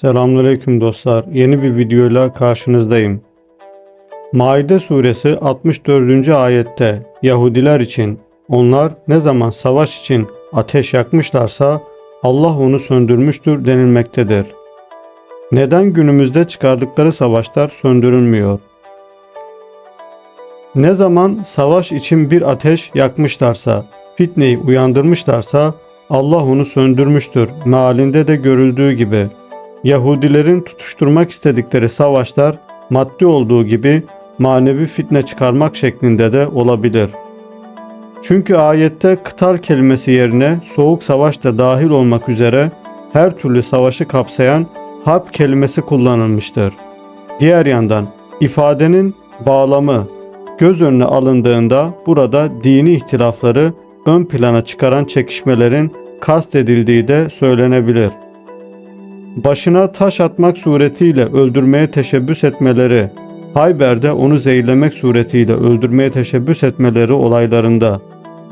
Selamünaleyküm dostlar. Yeni bir videoyla karşınızdayım. Maide suresi 64. ayette Yahudiler için onlar ne zaman savaş için ateş yakmışlarsa Allah onu söndürmüştür denilmektedir. Neden günümüzde çıkardıkları savaşlar söndürülmüyor? Ne zaman savaş için bir ateş yakmışlarsa, fitneyi uyandırmışlarsa Allah onu söndürmüştür. Mealinde de görüldüğü gibi Yahudilerin tutuşturmak istedikleri savaşlar maddi olduğu gibi manevi fitne çıkarmak şeklinde de olabilir. Çünkü ayette kıtar kelimesi yerine soğuk savaş da dahil olmak üzere her türlü savaşı kapsayan harp kelimesi kullanılmıştır. Diğer yandan ifadenin bağlamı göz önüne alındığında burada dini ihtilafları ön plana çıkaran çekişmelerin kastedildiği de söylenebilir başına taş atmak suretiyle öldürmeye teşebbüs etmeleri, Hayber'de onu zehirlemek suretiyle öldürmeye teşebbüs etmeleri olaylarında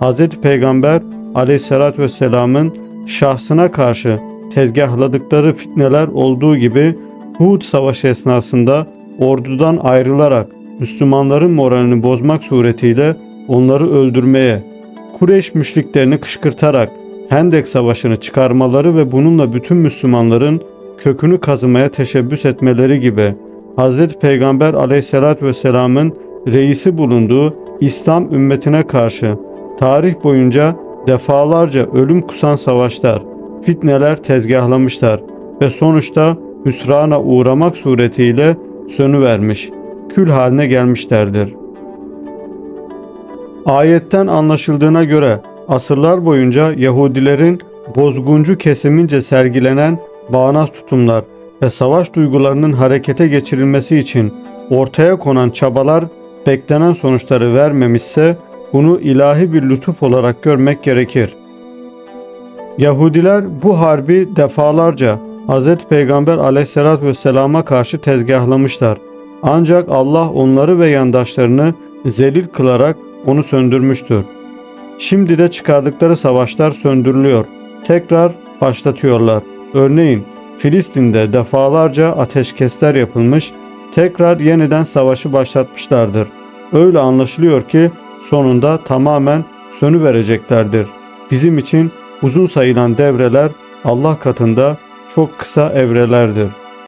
Hz. Peygamber aleyhissalatü vesselamın şahsına karşı tezgahladıkları fitneler olduğu gibi Hud Savaşı esnasında ordudan ayrılarak Müslümanların moralini bozmak suretiyle onları öldürmeye, Kureyş müşriklerini kışkırtarak Hendek Savaşı'nı çıkarmaları ve bununla bütün Müslümanların kökünü kazımaya teşebbüs etmeleri gibi Hz. Peygamber aleyhissalatü vesselamın reisi bulunduğu İslam ümmetine karşı tarih boyunca defalarca ölüm kusan savaşlar, fitneler tezgahlamışlar ve sonuçta hüsrana uğramak suretiyle sönüvermiş, kül haline gelmişlerdir. Ayetten anlaşıldığına göre asırlar boyunca Yahudilerin bozguncu kesimince sergilenen bağnaz tutumlar ve savaş duygularının harekete geçirilmesi için ortaya konan çabalar beklenen sonuçları vermemişse bunu ilahi bir lütuf olarak görmek gerekir. Yahudiler bu harbi defalarca Hz. Peygamber aleyhissalatü vesselama karşı tezgahlamışlar. Ancak Allah onları ve yandaşlarını zelil kılarak onu söndürmüştür. Şimdi de çıkardıkları savaşlar söndürülüyor. Tekrar başlatıyorlar. Örneğin Filistin'de defalarca ateşkesler yapılmış, tekrar yeniden savaşı başlatmışlardır. Öyle anlaşılıyor ki sonunda tamamen sönüvereceklerdir. Bizim için uzun sayılan devreler Allah katında çok kısa evrelerdir.